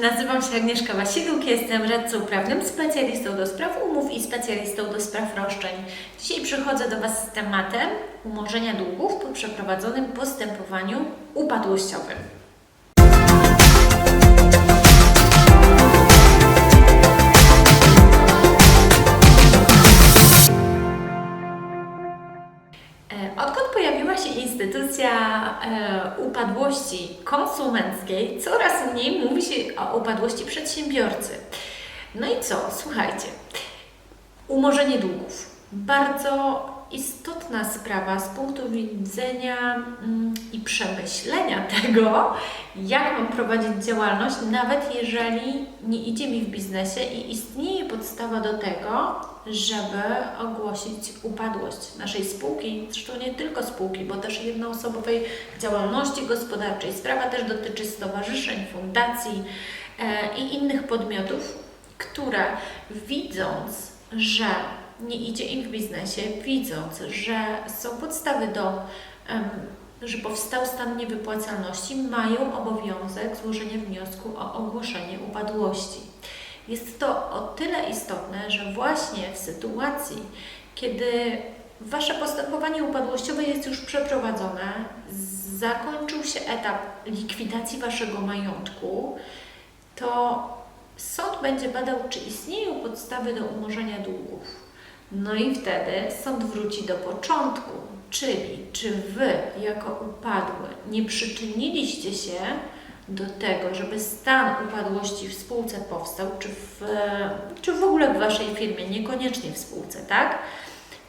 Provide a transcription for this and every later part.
nazywam się Agnieszka Wasiluk, jestem radcą prawnym, specjalistą do spraw umów i specjalistą do spraw roszczeń. Dzisiaj przychodzę do Was z tematem umorzenia długów po przeprowadzonym postępowaniu upadłościowym. Instytucja e, upadłości konsumenckiej, coraz mniej mówi się o upadłości przedsiębiorcy. No i co? Słuchajcie, umorzenie długów. Bardzo istotna sprawa z punktu widzenia mm, i przemyślenia tego, jak mam prowadzić działalność, nawet jeżeli nie idzie mi w biznesie i istnieje podstawa do tego, żeby ogłosić upadłość naszej spółki, zresztą nie tylko spółki, bo też jednoosobowej działalności gospodarczej. Sprawa też dotyczy stowarzyszeń, fundacji e, i innych podmiotów, które widząc, że nie idzie im w biznesie, widząc, że są podstawy do, że powstał stan niewypłacalności, mają obowiązek złożenia wniosku o ogłoszenie upadłości. Jest to o tyle istotne, że właśnie w sytuacji, kiedy Wasze postępowanie upadłościowe jest już przeprowadzone, zakończył się etap likwidacji Waszego majątku, to sąd będzie badał, czy istnieją podstawy do umorzenia długów. No i wtedy sąd wróci do początku, czyli czy Wy, jako upadły, nie przyczyniliście się do tego, żeby stan upadłości w spółce powstał, czy w, czy w ogóle w Waszej firmie, niekoniecznie w spółce, tak?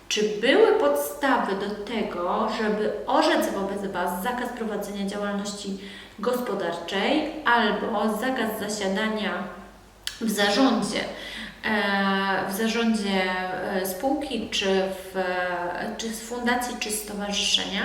Czy były podstawy do tego, żeby orzec wobec Was zakaz prowadzenia działalności gospodarczej albo zakaz zasiadania w zarządzie, e, w zarządzie e, spółki, czy w, czy z fundacji, czy stowarzyszenia?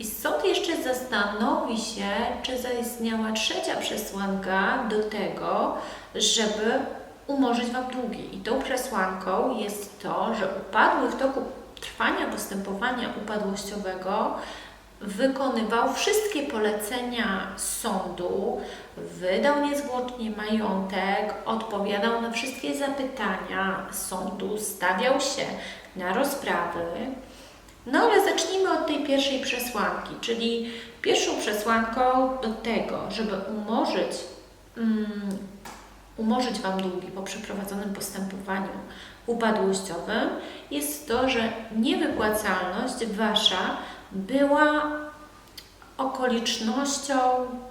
I sąd jeszcze zastanowi się, czy zaistniała trzecia przesłanka do tego, żeby umorzyć Wam długi. I tą przesłanką jest to, że upadły w toku trwania postępowania upadłościowego wykonywał wszystkie polecenia sądu, wydał niezwłocznie majątek, odpowiadał na wszystkie zapytania sądu, stawiał się na rozprawy. No ale zacznijmy od tej pierwszej przesłanki, czyli pierwszą przesłanką do tego, żeby umorzyć, um, umorzyć Wam długi po przeprowadzonym postępowaniu upadłościowym jest to, że niewypłacalność Wasza była okolicznością,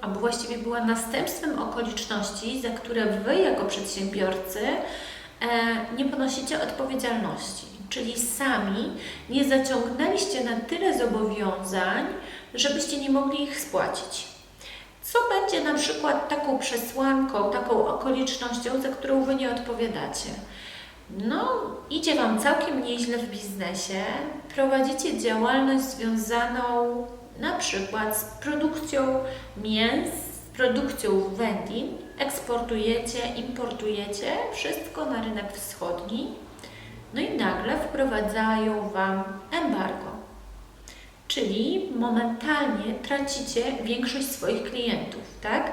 albo właściwie była następstwem okoliczności, za które Wy jako przedsiębiorcy e, nie ponosicie odpowiedzialności. Czyli sami nie zaciągnęliście na tyle zobowiązań, żebyście nie mogli ich spłacić. Co będzie na przykład taką przesłanką, taką okolicznością, za którą Wy nie odpowiadacie? No, idzie Wam całkiem nieźle w biznesie, prowadzicie działalność związaną na przykład z produkcją mięs, z produkcją wędlin, eksportujecie, importujecie wszystko na rynek wschodni, no i nagle wprowadzają Wam embargo. Czyli momentalnie tracicie większość swoich klientów, tak?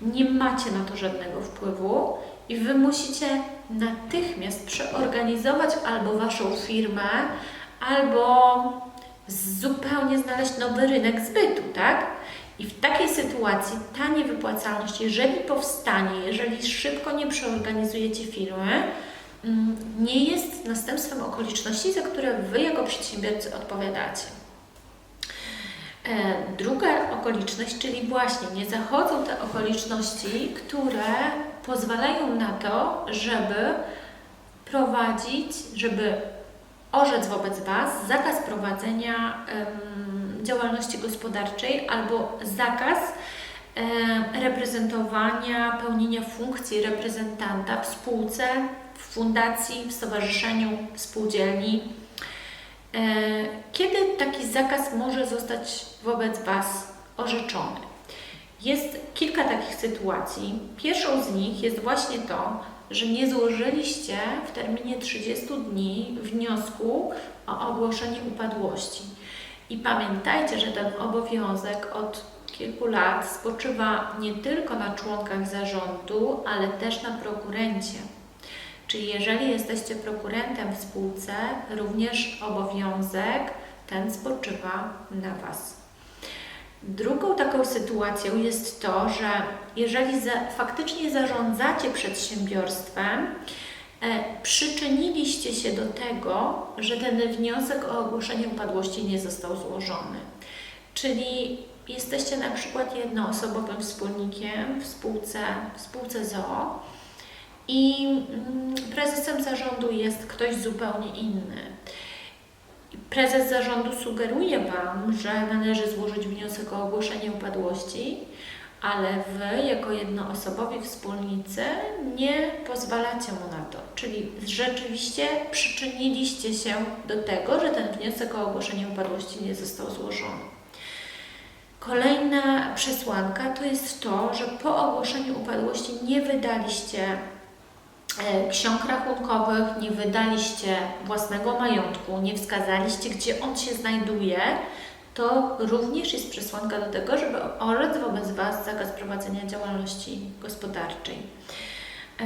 Nie macie na to żadnego wpływu i Wy musicie natychmiast przeorganizować albo Waszą firmę, albo zupełnie znaleźć nowy rynek zbytu, tak? I w takiej sytuacji ta niewypłacalność, jeżeli powstanie, jeżeli szybko nie przeorganizujecie firmy, nie jest następstwem okoliczności, za które Wy jako przedsiębiorcy odpowiadacie. E, Druga okoliczność, czyli właśnie nie zachodzą te okoliczności, które pozwalają na to, żeby prowadzić, żeby orzec wobec Was zakaz prowadzenia em, działalności gospodarczej albo zakaz em, reprezentowania, pełnienia funkcji reprezentanta w spółce, w fundacji, w stowarzyszeniu, w spółdzielni. E, Kiedy taki zakaz może zostać wobec Was orzeczony? Jest kilka takich sytuacji. Pierwszą z nich jest właśnie to, że nie złożyliście w terminie 30 dni wniosku o ogłoszenie upadłości. I pamiętajcie, że ten obowiązek od kilku lat spoczywa nie tylko na członkach zarządu, ale też na prokurencie. Czyli jeżeli jesteście prokurentem w spółce, również obowiązek ten spoczywa na Was. Drugą taką sytuacją jest to, że jeżeli za, faktycznie zarządzacie przedsiębiorstwem, e, przyczyniliście się do tego, że ten wniosek o ogłoszenie upadłości nie został złożony. Czyli jesteście na przykład jednoosobowym wspólnikiem w spółce, w spółce ZOO i mm, prezesem zarządu jest ktoś zupełnie inny. Prezes zarządu sugeruje Wam, że należy złożyć wniosek o ogłoszenie upadłości, ale Wy, jako jednoosobowi wspólnicy, nie pozwalacie mu na to. Czyli rzeczywiście przyczyniliście się do tego, że ten wniosek o ogłoszenie upadłości nie został złożony. Kolejna przesłanka to jest to, że po ogłoszeniu upadłości nie wydaliście ksiąg rachunkowych, nie wydaliście własnego majątku, nie wskazaliście, gdzie on się znajduje, to również jest przesłanka do tego, żeby orzec wobec Was zakaz prowadzenia działalności gospodarczej. E,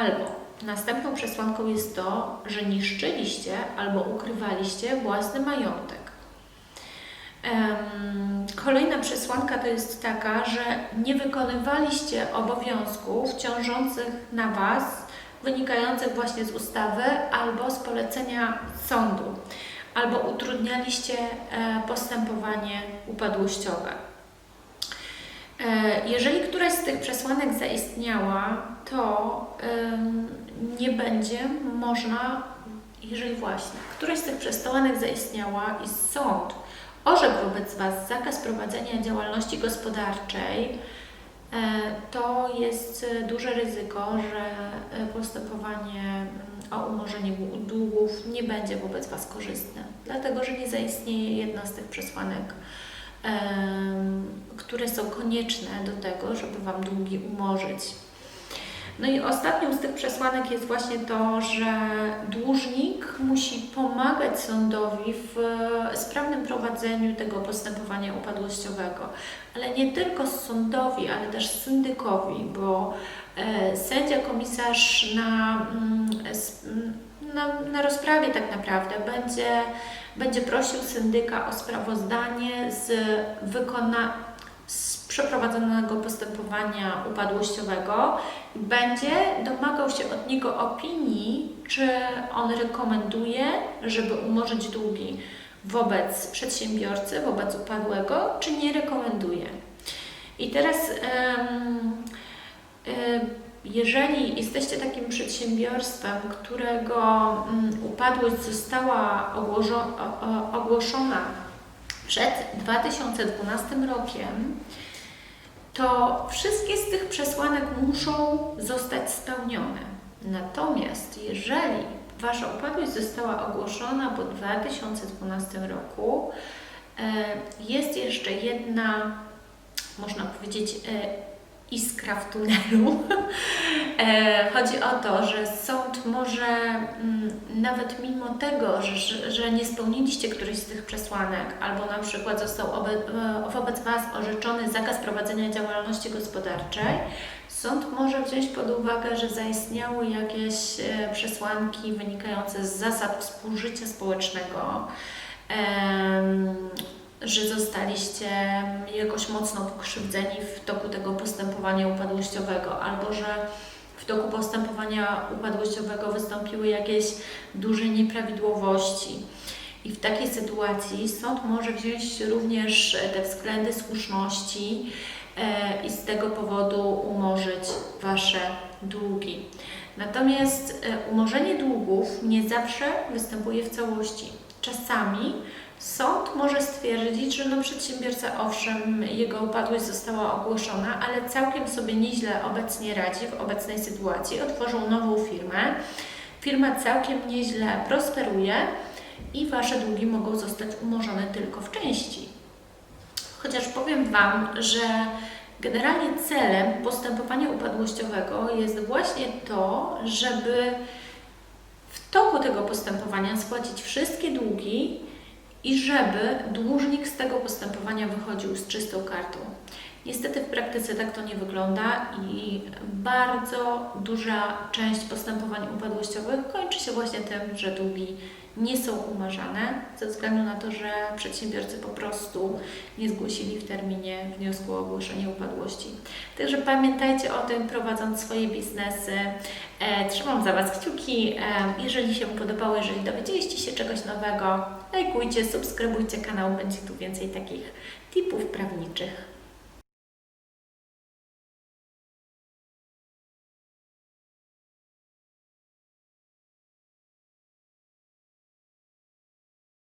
Albo następną przesłanką jest to, że niszczyliście albo ukrywaliście własny majątek. Kolejna przesłanka to jest taka, że nie wykonywaliście obowiązków ciążących na Was, wynikających właśnie z ustawy albo z polecenia sądu, albo utrudnialiście e, postępowanie upadłościowe. E, Jeżeli któraś z tych przesłanek zaistniała, to nie będzie można, jeżeli właśnie któraś z tych przesłanek zaistniała i sąd orzekł wobec Was zakaz prowadzenia działalności gospodarczej, e, to jest e, duże ryzyko, że e, postępowanie mm, o umorzenie długów nie będzie wobec Was korzystne, dlatego że nie zaistnieje jedna z tych przesłanek, które są konieczne do tego, żeby Wam długi umorzyć. No i ostatnią z tych przesłanek jest właśnie to, że dłużnik musi pomagać sądowi w e, sprawnym prowadzeniu tego postępowania upadłościowego, ale nie tylko sądowi, ale też syndykowi, bo e, sędzia, komisarz na, mm, na, na rozprawie tak naprawdę będzie, będzie prosił syndyka o sprawozdanie z wykona, z przeprowadzonego postępowania upadłościowego i będzie domagał się od niego opinii, czy on rekomenduje, żeby umorzyć długi wobec przedsiębiorcy, wobec upadłego, czy nie rekomenduje. I teraz, jeżeli jesteście takim przedsiębiorstwem, którego mm, upadłość została ogłoszona przed 2012 rokiem, to wszystkie z tych przesłanek muszą zostać spełnione. Natomiast jeżeli Wasza upadłość została ogłoszona po 2012 roku, e, jest jeszcze jedna, można powiedzieć, e, iskra w tunelu. E, Chodzi o to, że sąd może mm, nawet mimo tego, że, że, nie spełniliście którejś z tych przesłanek, albo na przykład został e, wobec Was orzeczony zakaz prowadzenia działalności gospodarczej, sąd może wziąć pod uwagę, że zaistniały jakieś e, przesłanki wynikające z zasad współżycia społecznego, że zostaliście jakoś mocno pokrzywdzeni w toku tego postępowania upadłościowego, albo że w toku postępowania upadłościowego wystąpiły jakieś duże nieprawidłowości. I w takiej sytuacji sąd może wziąć również te względy słuszności e, i z tego powodu umorzyć Wasze długi. Natomiast e, umorzenie długów nie zawsze występuje w całości. Czasami Sąd może stwierdzić, że no przedsiębiorca owszem, jego upadłość została ogłoszona, ale całkiem sobie nieźle obecnie radzi w obecnej sytuacji. Otworzył nową firmę. Firma całkiem nieźle prosperuje i Wasze długi mogą zostać umorzone tylko w części. Chociaż powiem Wam, że generalnie celem postępowania upadłościowego jest właśnie to, żeby toku tego postępowania spłacić wszystkie długi i żeby dłużnik z tego postępowania wychodził z czystą kartą. Niestety w praktyce tak to nie wygląda i bardzo duża część postępowań upadłościowych kończy się właśnie tym, że długi nie są umarzane ze względu na to, że przedsiębiorcy po prostu nie zgłosili w terminie wniosku o ogłoszenie upadłości. Także pamiętajcie o tym, prowadząc swoje biznesy. E, trzymam za Was kciuki. E, jeżeli się podobało, jeżeli dowiedzieliście się czegoś nowego, lajkujcie, subskrybujcie kanał, będzie tu więcej takich tipów prawniczych.